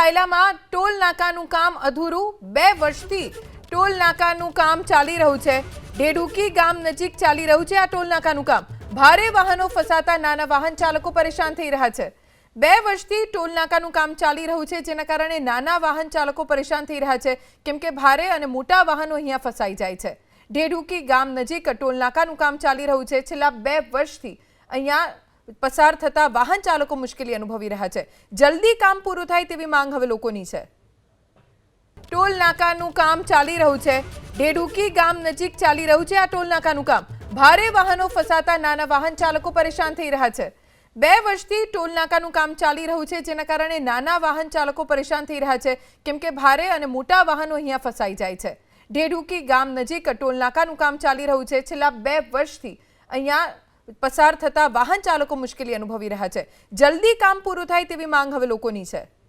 સાયલામાં toll નાકાનું કામ અધૂરું. બે વર્ષથી ટોલ નાકાનું કામ ચાલી રહ્યું છે. ઢેડુકી ગામ નજીક ચાલી રહ્યું છે આ ટોલ નાકાનું કામ. ભારે વાહનો ફસાતા નાના વાહન ચાલકો પરેશાન થઈ રહ્યા છે. બે વર્ષથી ટોલ નાકાનું કામ ચાલી રહ્યું છે, જેના કારણે નાના વાહન ચાલકો પરેશાન થઈ રહ્યા છે. કેમ કે ભારે અને મોટા વાહનો અહીંયા ફસાઈ જાય છે. ઢેડુકી ગામ નજીક ટોલ નાકાનું કામ ચાલી રહ્યું છે. છેલ્લા બે વર્ષથી અહીંયા પસાર થતા વાહન ચાલકો મુશ્કેલી અનુભવી રહ્યા છે. જલ્દી કામ પૂરું થાય તેવી માંગ હવે લોકોની છે. ટોલ નાકાનું કામ ચાલી રહ્યું છે. ઢેડુકી ગામ નજીક ચાલી રહ્યું છે આ ટોલ નાકાનું કામ. ભારે વાહનો ફસાતા નાના વાહન ચાલકો પરેશાન થઈ રહ્યા છે. બે વર્ષથી ટોલ નાકાનું કામ ચાલી રહ્યું છે, જેના કારણે નાના વાહન ચાલકો પરેશાન થઈ રહ્યા છે. કેમ કે ભારે અને મોટા વાહનો અહીંયા ફસાઈ જાય છે. ઢેઢુકી ગામ નજીક ટોલ નાકાનું કામ ચાલી રહ્યું છે. છેલ્લા બે વર્ષથી અહીંયા પસાર થતા વાહન ચાલકો મુશ્કેલી અનુભવી રહ્યા છે. જલ્દી કામ પૂરું થાય તેવી માંગ હવે લોકોની છે.